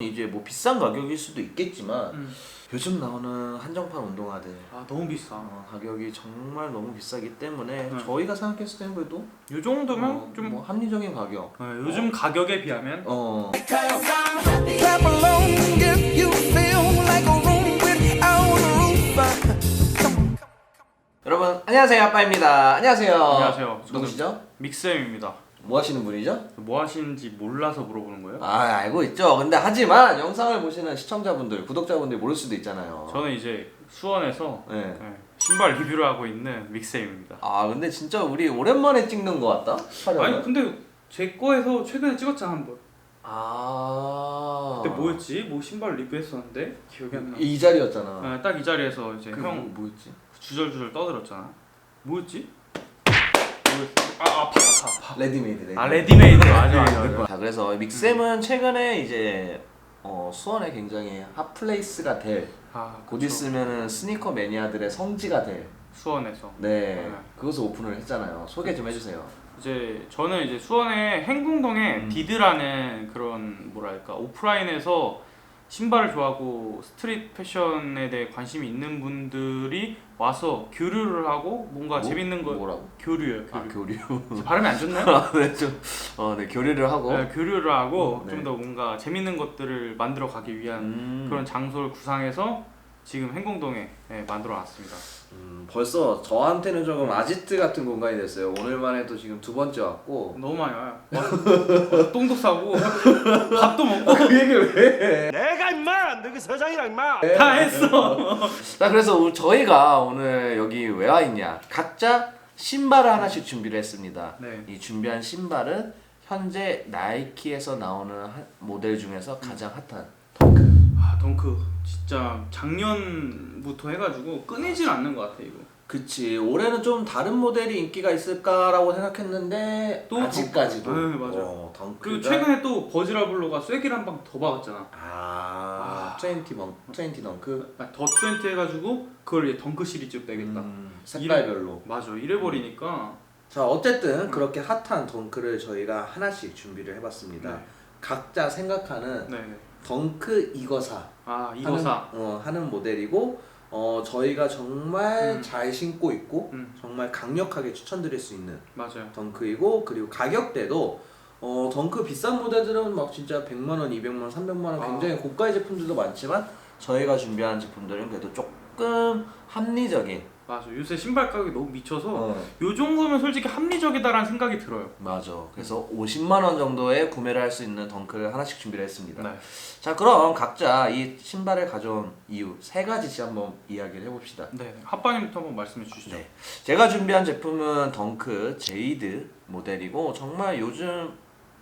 이제 뭐 비싼 가격일 수도 있겠지만 음. 요즘 나오는 한정판 운동화들 아 너무 비싸. 어, 가격이 정말 너무 비싸기 때문에 음. 저희가 생각했을 때는 그래도 요 정도면 어, 좀 뭐 합리적인 가격 네, 요즘 가격에 비하면 어 Clap along if you feel like a room without a roof. 여러분 안녕하세요 아빠입니다 안녕하세요 안녕하세요. 저는- 누구시죠? 믹쌤입니다. 뭐 하시는 분이죠? 뭐 하시는지 몰라서 물어보는 거예요? 아 알고 있죠 근데 하지만 영상을 보시는 시청자분들 구독자분들이 모를 수도 있잖아요 저는 이제 수원에서 네. 네, 신발 리뷰를 하고 있는 믹쌤입니다. 아 근데 진짜 우리 오랜만에 찍는 것 같다 촬영을 아니 근데 제 거에서 최근에 찍었잖아 한 번. 아 그때 뭐였지? 뭐 신발 리뷰했었는데 기억이 안 나. 이 자리였잖아 네, 딱이 자리에서 이제 그형 뭐, 뭐였지? 주절주절 떠들었잖아. 뭐였지? 뭐였어? 아 아파 아파 아파. 레디메이드 레디메이드 아 레디메이드 맞아 맞아 맞아. 자 그래서 믹쌤은 최근에 이제 어, 수원에 굉장히 핫플레이스가 될아곧 그쵸. 있으면은 스니커 매니아들의 성지가 될 수원에서. 네, 네. 그것을 오픈을 했잖아요 소개 좀 해주세요 이제 저는 이제 수원의 행궁동에 음. 디드라는 그런 뭐랄까 오프라인에서 신발을 좋아하고 스트릿 패션에 대해 관심이 있는 분들이 와서 교류를 하고 뭔가 뭐? 재밌는 거 뭐라고? 교류예요. 아 교류. 교류 발음이 안 좋나요? 네, 좀, 어, 네, 교류를 하고 네, 교류를 하고 네. 좀더 뭔가 재밌는 것들을 만들어 가기 위한 음, 그런 장소를 구상해서 지금 행궁동에 네, 만들어 놨습니다. 음, 벌써 저한테는 조금 아지트 같은 공간이 됐어요 오늘만 해도 지금 두 번째 왔고 너무 많이 와요. 와, 와, 똥도 싸고 밥도 먹고 그 얘기를 왜 해? 너그 서장이랑 임마 다 했어. 자 그래서 우- 저희가 오늘 여기 왜 와 있냐 각자 신발을 하나씩 준비를 했습니다 네. 이 준비한 신발은 현재 나이키에서 나오는 한- 모델 중에서 가장 핫한 덩크 아 덩크 진짜 작년부터 해가지고 끊이질 않는 것 같아 이거. 그치 올해는 좀 다른 모델이 인기가 있을까라고 생각했는데 또 아직까지도 덩크. 네, 맞아. 어, 덩크가 그리고 최근에 또 버즈라블로가 쐐기를 한 방 더 박았잖아. 아, 트웬티 덩 트웬티 덩크 아, 더 트웬티 해가지고 그걸 이제 덩크 시리즈로 내겠다. 음, 색깔별로 맞아 이래 버리니까 자 어쨌든 음. 그렇게 핫한 덩크를 저희가 하나씩 준비를 해봤습니다 네. 각자 생각하는 네네. 덩크 이거사 아 이거사. 하는, 어, 하는 모델이고 어, 저희가 정말 음. 잘 신고 있고 음 정말 강력하게 추천드릴 수 있는 맞아요. 덩크이고 그리고 가격대도 어, 덩크 비싼 모델들은 막 진짜 100만 원, 200만 원, 300만 원 아. 굉장히 고가의 제품들도 많지만 저희가 준비한 제품들은 그래도 조금 합리적인 맞아 요새 신발 가격이 너무 미쳐서 어, 요 정도면 솔직히 합리적이다라는 생각이 들어요. 맞아. 그래서 50만 원 정도에 구매를 할 수 있는 덩크를 하나씩 준비를 했습니다. 네. 자, 그럼 각자 이 신발을 가져온 이유 세 가지씩 한번 이야기를 해봅시다. 네. 핫바님부터 한번 말씀해 주시죠. 네. 제가 준비한 제품은 덩크 제이드 모델이고 정말 요즘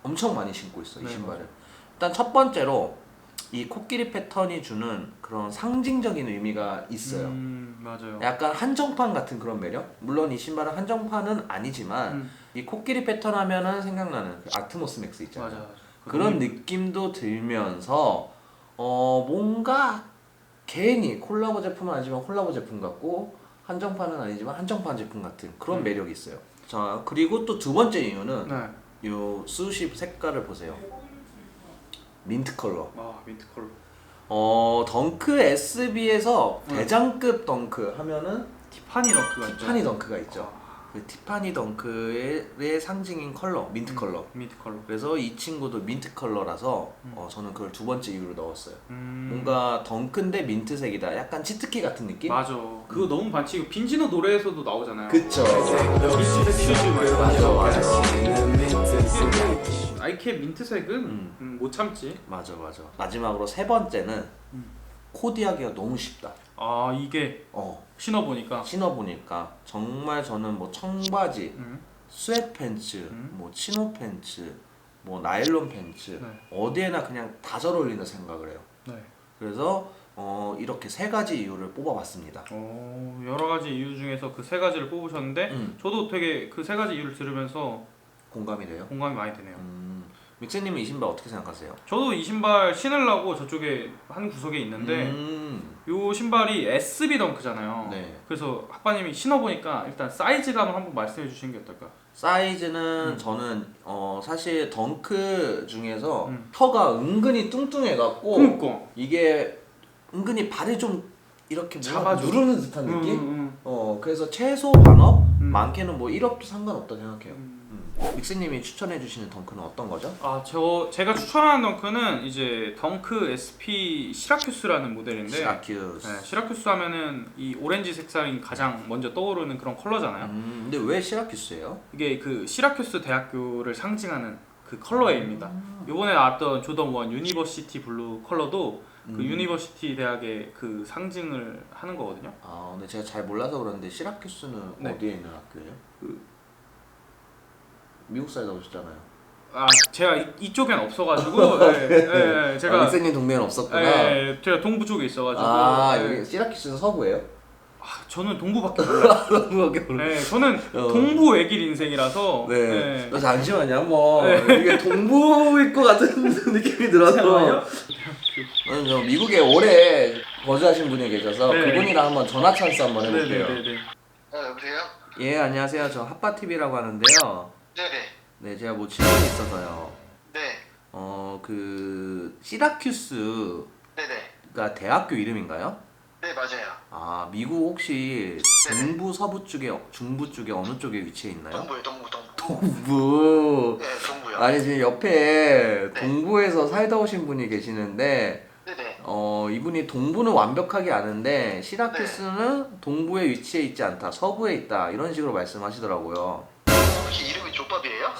엄청 많이 신고 있어 이 네, 신발을. 일단 첫 번째로 이 코끼리 패턴이 주는 그런 상징적인 의미가 있어요. 음 맞아요. 약간 한정판 같은 그런 매력? 물론 이 신발은 한정판은 아니지만 음, 이 코끼리 패턴 하면은 생각나는 그 아트모스 맥스 있잖아요. 맞아. 맞아. 그런 느낌도 들면서 어 뭔가 괜히 콜라보 제품은 아니지만 콜라보 제품 같고 한정판은 아니지만 한정판 제품 같은 그런 음. 매력이 있어요. 자 그리고 또 두 번째 이유는 네. 요 수십 색깔을 보세요. 민트 컬러. 아 민트 컬러. 어 덩크 SB에서 음. 대장급 덩크 하면은 티파니 덩크가 있죠. 티파니 덩크가 있죠. 아, 그 티파니 덩크의 상징인 컬러, 민트 음, 컬러. 민트 컬러. 그래서 이 친구도 민트 컬러라서 음. 어, 저는 그걸 두 번째 이유로 넣었어요. 음, 뭔가 덩크인데 민트색이다. 약간 치트키 같은 느낌? 맞아. 그거 너무 반칙. 빈지노 노래에서도 나오잖아요. 그쵸. 맞아, 맞아. 아이케 민트색은 음. 음, 못 참지. 맞아, 맞아. 마지막으로 세 번째는 음. 코디하기가 너무 쉽다. 아 이게 어, 신어보니까. 신어보니까 정말 저는 뭐 청바지, 음. 스웨트 팬츠, 음. 뭐 치노 팬츠, 뭐 나일론 팬츠 네. 어디에나 그냥 다 잘 어울리는 생각을 해요. 네. 그래서 어, 이렇게 세 가지 이유를 뽑아봤습니다. 어 여러 가지 이유 중에서 그 세 가지를 뽑으셨는데 음, 저도 되게 그 세 가지 이유를 들으면서 공감이 돼요. 공감이 많이 되네요. 음, 믹스님은 이 신발 어떻게 생각하세요? 저도 이 신발 신으려고 저쪽에 한 구석에 있는데 음, 요 신발이 SB 덩크잖아요. 네. 그래서 학바님이 신어보니까 일단 사이즈감을 한번 말씀해 주시는 게 어떨까? 사이즈는 음. 저는 어 사실 덩크 중에서 음. 혀가 은근히 뚱뚱해갖고 그니까. 이게 은근히 발을 좀 이렇게 잡아줘. 누르는 듯한 느낌? 음, 음, 어 그래서 최소 반업 음. 많게는 뭐 1업도 상관없다 생각해요. 음. 음. 믹스님이 추천해 주시는 덩크는 어떤 거죠? 아, 저 제가 추천하는 덩크는 이제 덩크 SP 시라큐스라는 모델인데 시라큐스. 네, 시라큐스 하면은 이 오렌지 색상이 가장 먼저 떠오르는 그런 컬러잖아요. 음, 근데 왜 시라큐스예요? 이게 그 시라큐스 대학교를 상징하는 그 컬러웨이입니다. 이번에 나왔던 조던 원 유니버시티 블루 컬러도 그 음. 유니버시티 대학의 그 상징을 하는 거거든요. 아 근데 제가 잘 몰라서 그러는데 시라큐스는 네. 어디에 있는 학교예요? 그- 미국 살다 오셨잖아요. 아 제가 이, 이쪽엔 없어가지고 네, 네, 네, 아, 제가 믹스님 동네는 없었구나. 네, 제가 동부 쪽에 있어가지고 아 네. 여기 시라큐스는 서부예요? 아, 저는 동부밖에 몰라요. 서부밖에 몰라. 네, 저는 어. 동부 외길 인생이라서 네. 네. 어, 잠시만요. 한번 이게 동부일 것 같은 느낌이 들어서. 저는 저 미국에 오래 거주하신 분이 계셔서 네. 그분이랑 한번 전화 찬스 한번 해볼게요. 네네네네. 어, 여보세요? 예 안녕하세요. 저 핫바 TV라고 하는데요. 네네. 네 제가 뭐 질문이 있어서요. 네. 어 그 시라큐스가 네네. 대학교 이름인가요? 네, 맞아요. 아 미국 혹시 네네. 중부 서부 쪽에 중부 쪽에 어느 쪽에 위치해 있나요? 동부요, 동부, 동부. 동부. 네, 동부요. 아니 지금 옆에 네. 동부에서 살다 오신 분이 계시는데 네네. 어 이분이 동부는 완벽하게 아는데 시라큐스는 네. 동부에 위치해 있지 않다 서부에 있다 이런 식으로 말씀하시더라고요. 족밥이에요?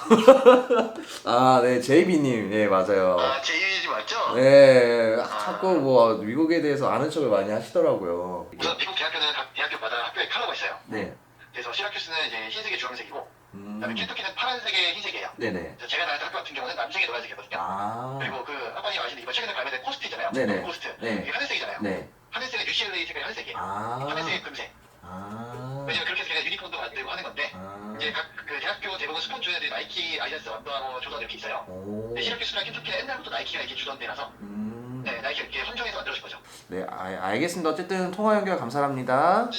아 네 제이비님 네 맞아요. 아, 제이지 맞죠? 네 자꾸 뭐 미국에 대해서 아는 척을 많이 하시더라고요. 우선 미국 대학교는 각 대학교마다 학교에 컬러가 있어요. 네. 그래서 시라큐스는 이제 흰색에 주황색이고, 음. 그다음에 켄터키는 파란색에 흰색이에요. 네네. 그래서 제가 다녔던 학교 같은 경우는 남색에 노란색이거든요. 아. 그리고 그 아빠님 아시는 이번 최근에 발매된 코스트 있잖아요. 네네. 코스트. 네. 이게 하늘색이잖아요. 네. 하늘색은 UCLA 색깔이 하늘색이에요. 아. 하늘색이 금색. 아. 왜냐면 그렇게 해서 걔가 유니폼도 만들고 하는 건데, 아. 이제 각 그 대학교 대부분 스폰서들이 나이키, 아디다스, 언더아머, 조던 이렇게 있어요. 오. 근데 시라큐스랑 켄터키는 옛날부터 나이키가 이제 주던 데라서 음. 네, 나이키가 이렇게 헌정해서 만들어진 거죠. 네, 아, 알겠습니다. 어쨌든 통화 연결 감사합니다.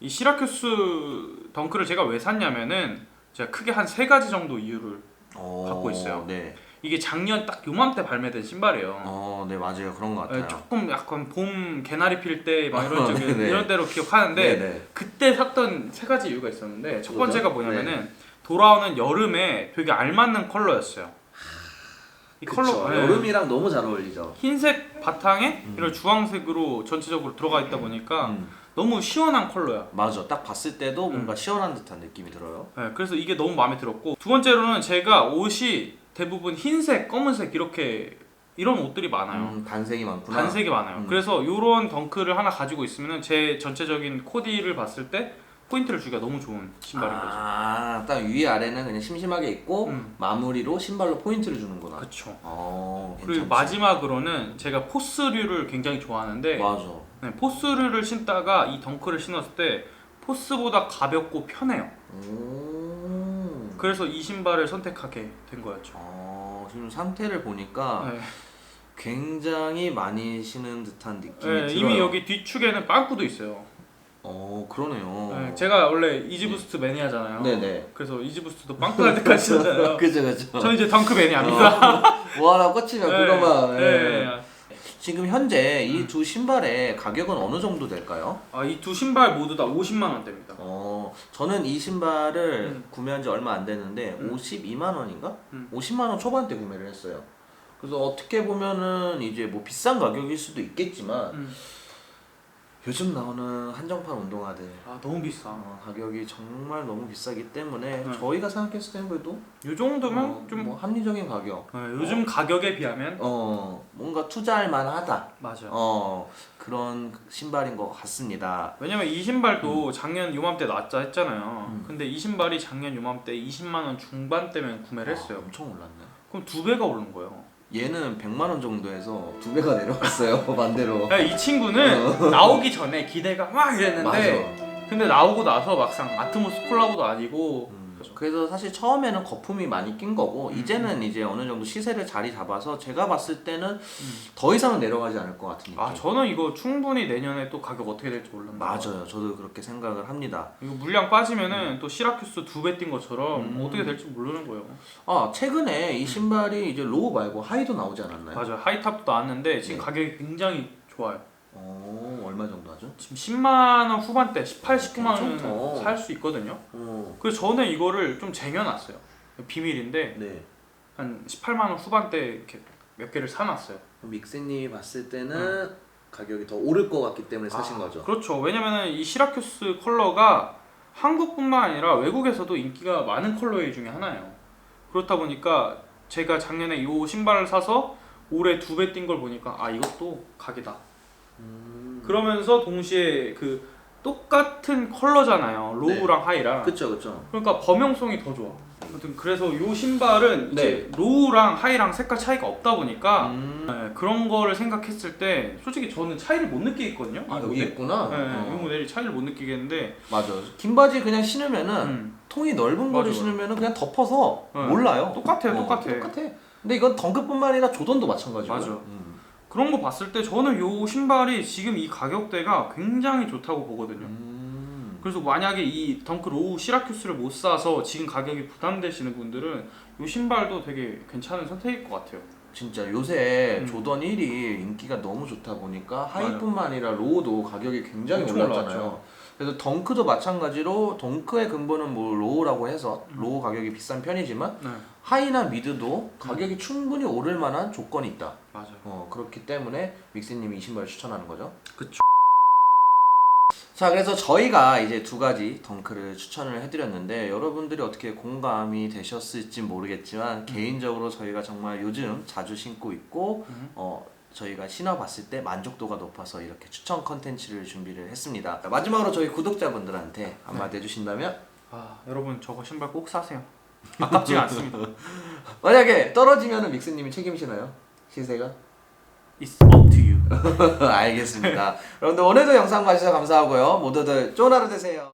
이 시라큐스 덩크를 제가 왜 샀냐면은 제가 크게 한 세 가지 정도 이유를 어, 갖고 있어요. 네. 이게 작년 딱 요맘때 발매된 신발이에요. 어, 네 맞아요. 그런 것 같아요. 네, 조금 약간 봄 개나리 필 때 막 이런 어, 쪽에 네네. 이런 때로 기억하는데 네네. 그때 샀던 세 가지 이유가 있었는데 첫? 번째가 뭐냐면은 돌아오는 여름에 되게 알맞는 컬러였어요. 이 그쵸. 네. 여름이랑 너무 잘 어울리죠. 흰색 바탕에 음. 이런 주황색으로 전체적으로 들어가 있다 보니까 음, 너무 시원한 컬러야. 맞아. 딱 봤을 때도 뭔가 음. 시원한 듯한 느낌이 들어요. 네, 그래서 이게 너무 마음에 들었고 두 번째로는 제가 옷이 대부분 흰색, 검은색 이렇게 이런 옷들이 많아요. 음, 단색이 많구나. 단색이 많아요. 음. 그래서 이런 덩크를 하나 가지고 있으면 제 전체적인 코디를 봤을 때 포인트를 주기가 너무 좋은 신발인 거죠. 아, 딱 위에 아래는 그냥 심심하게 있고 음. 마무리로 신발로 포인트를 주는구나. 그렇죠. 어, 그리고. 마지막으로는 제가 포스류를 굉장히 좋아하는데 맞아. 네, 포스류를 신다가 이 덩크를 신었을 때 포스보다 가볍고 편해요. 오. 그래서 이 신발을 선택하게 된 거였죠. 어, 지금 상태를 보니까 네. 굉장히 많이 신은 듯한 느낌이 네, 들어요. 이미 여기 뒤축에는 빵꾸도 있어요. 어, 그러네요. 네, 제가 원래 이지부스트 매니아잖아요. 네네. 그래서 이지부스트도 빵꾸 날 때까지 신잖아요. 그죠, 그죠. 저는 이제 덩크 매니아입니다. 뭐 하나 꽂히면 네, 그거만. 네. 예. 지금 현재 이 음. 두 신발의 가격은 어느 정도 될까요? 아, 이 두 신발 모두 다 50만 원대입니다. 어, 저는 이 신발을 음. 구매한 지 얼마 안 됐는데 음. 52만 원인가? 음. 50만 원 초반대 구매를 했어요. 그래서 어떻게 보면은 이제 뭐 비싼 가격일 수도 있겠지만 음. 요즘 나오는 한정판 운동화들 아 너무 비싸. 어, 가격이 정말 너무 비싸기 때문에 네. 저희가 생각했을 때는 그래도 요 정도면 어, 좀 뭐 합리적인 가격. 네, 요즘 가격에 비하면 어 뭔가 투자할 만하다. 맞아. 요 어 그런 신발인 것 같습니다. 왜냐면 이 신발도 작년 요맘때 나왔자 했잖아요. 음. 근데 이 신발이 작년 요맘때 20만 원 중반대면 구매를 했어요. 아, 엄청 올랐네. 그럼 두 배가 오른 거예요. 얘는 100만 원 정도에서 두 배가 내려갔어요 반대로. 야, 이 친구는 나오기 전에 기대가 막 이랬는데 맞아. 근데 나오고 나서 막상 아트모스 콜라보도 아니고 음. 그쵸. 그래서 사실 처음에는 거품이 많이 낀 거고 음, 이제는 이제 어느 정도 시세를 자리 잡아서 제가 봤을 때는 더 이상은 내려가지 않을 것 같은 느낌. 아 저는 이거 충분히 내년에 또 가격 어떻게 될지 몰랐나 맞아요. 저도 그렇게 생각을 합니다. 이거 물량 빠지면은 또 시라큐스 두 배 뛴 것처럼 음. 어떻게 될지 모르는 거예요. 아 최근에 이 신발이 이제 로우 말고 하이도 나오지 않았나요? 맞아요. 하이탑도 나왔는데 지금 네. 가격이 굉장히 좋아요. 어 정도 하죠? 지금 10만 원 후반대, 18, 19만 괜찮다. 원은 살 수 있거든요. 어. 그래서 저는 이거를 좀 쟁여놨어요. 비밀인데 네. 한 18만 원 후반대 이렇게 몇 개를 사놨어요. 믹스님이 봤을 때는 가격이 더 오를 것 같기 때문에 사신 아, 거죠. 그렇죠. 왜냐면은 이 시라큐스 컬러가 한국뿐만 아니라 외국에서도 인기가 많은 컬러의 중에 하나예요. 그렇다 보니까 제가 작년에 이 신발을 사서 올해 두 배 뛴 걸 보니까 아 이것도 각이다. 음. 그러면서 동시에 그 똑같은 컬러잖아요. 로우랑 하이랑. 그쵸 그쵸. 그러니까 범용성이 더 좋아. 아무튼 그래서 이 신발은 이제 네. 로우랑 하이랑 색깔 차이가 없다 보니까 음. 네, 그런 거를 생각했을 때 솔직히 저는 차이를 못 느끼겠거든요. 아 이 여기 모델. 있구나. 네, 어. 이 모델이 차이를 못 느끼겠는데 맞아. 긴 바지 그냥 신으면은 음, 통이 넓은 거를 맞아, 신으면은 그냥 덮어서 네. 몰라요. 똑같아요, 어, 똑같아. 똑같아. 근데 이건 덩크뿐만 아니라 조던도 마찬가지고. 맞아. 음. 그런 거 봤을 때 저는 이 신발이 지금 이 가격대가 굉장히 좋다고 보거든요. 음. 그래서 만약에 이 덩크 로우 시라큐스를 못 사서 지금 가격이 부담되시는 분들은 이 신발도 되게 괜찮은 선택일 것 같아요. 진짜 요새 음. 조던 1이 인기가 너무 좋다 보니까 하이뿐만 아니라 로우도 가격이 굉장히 엄청 올랐잖아요. 올라왔죠. 그래서 덩크도 마찬가지로 덩크의 근본은 뭐 로우라고 해서 음. 로우 가격이 비싼 편이지만 네, 하이나 미드도 가격이 충분히 오를 만한 조건이 있다. 맞아요. 어, 그렇기 때문에 믹스님이 이 신발을 추천하는 거죠. 그쵸. 자, 그래서 저희가 이제 두 가지 덩크를 추천을 해드렸는데 여러분들이 어떻게 공감이 되셨을지 모르겠지만 개인적으로 저희가 정말 요즘 자주 신고 있고 음. 어, 저희가 신어봤을 때 만족도가 높아서 이렇게 추천 컨텐츠를 준비를 했습니다. 자, 마지막으로 저희 구독자분들한테 한마디 해주신다면 아 여러분 저거 신발 꼭 사세요. 아깝지가 않습니다. 만약에 떨어지면 믹스님이 책임지나요? 시세가? It's up to you. 알겠습니다. 여러분들 오늘도 영상 봐주셔서 감사하고요. 모두들 좋은 하루 되세요.